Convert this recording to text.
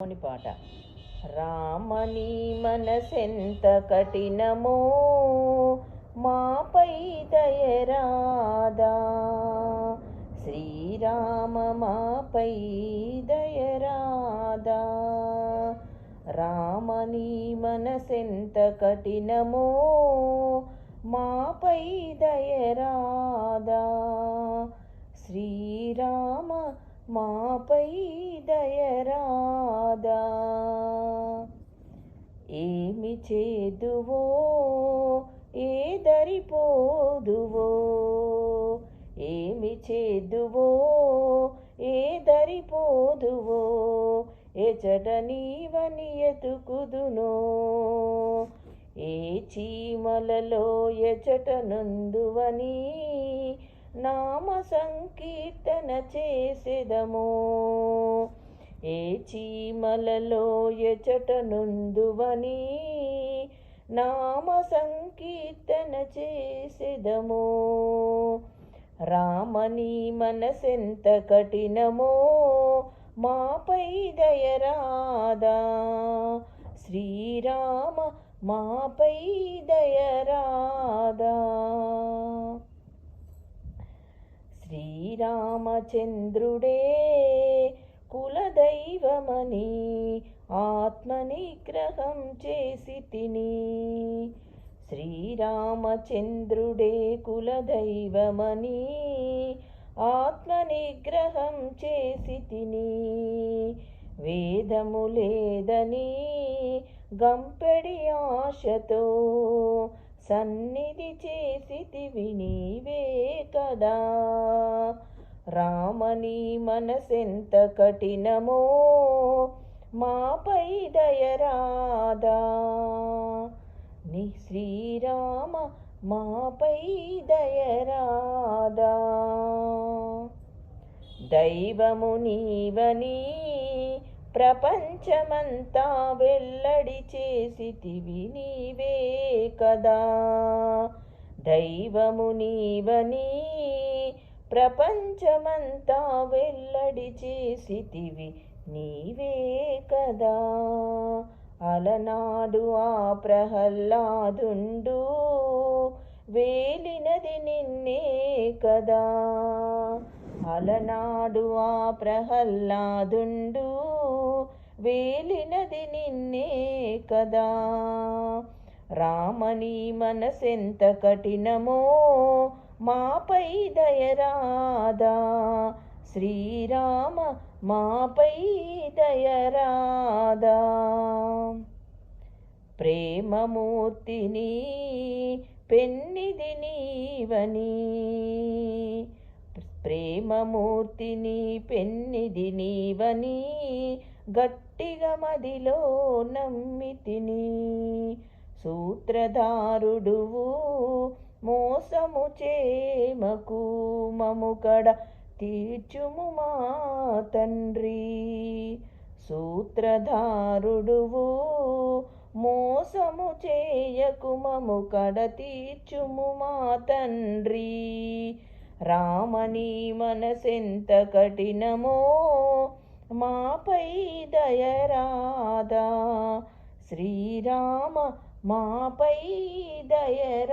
రాముని పాట. రామని మనసెంత కఠినమో మాపై దయరాదా శ్రీరామ మాపై దయరాదా రామని మనసెంత కఠినమో మాపై దయరాదా శ్రీరామ మాపై దయరా దయరాదా ఏమి చేదువో ఏ దరిపోదువో. ఏమి చేదువో ఏ దరిపోదువో. ఎచట నీవని ఎతుకుదునో. ఏ చీమలలో ఎచట నందువని నామ సంకీర్తన చేసెదము. చీమలలో ఎచట నుందువని నామ సంకీర్తన చేసెదమో. రామని మనసెంత కఠినమో మాపై దయరాదా శ్రీరామ మాపై దయరాదా శ్రీరామచంద్రుడే కులదైవమని ఆత్మనిగ్రహం చేసి తిని. శ్రీరామచంద్రుడే కులదైవమని ఆత్మనిగ్రహం చేసి తిని. వేదము లేదని గంపెడి ఆశతో సన్నిధి చేసితివి నీవే కదా. రామని మనసెంత కఠినమో మాపై దయరాదా ని శ్రీరామ మాపై దయరాదా దైవము నీవని ప్రపంచమంతా వెల్లడి చేసితివి నీవే కదా. దైవము నీవని ప్రపంచమంతా వెల్లడి చేసితివి నీవే కదా. అలనాడు ఆ ప్రహ్లాదుండు వేలినది నిన్నే కదా. అలనాడు ఆ ప్రహ్లాదుండు వేలినది నిన్నే కదా. రామని మనసెంత కఠినమో మాపై దయరాదా శ్రీరామ మాపై దయరాదా ప్రేమమూర్తిని పెన్నిది నీవని. ప్రేమమూర్తిని పెన్నిది నీవని. గట్టిగా మదిలో నమ్మితిని సూత్రధారుడువు మోసము చేమకు మముకడ తీర్చుము మా తండ్రి. సూత్రధారుడువు మోసము చేయకు మము కడ తీర్చుము మా తండ్రి. రామని మనసెంత కఠినమో మాపై దయరాదా. శ్రీరామ मा पै दय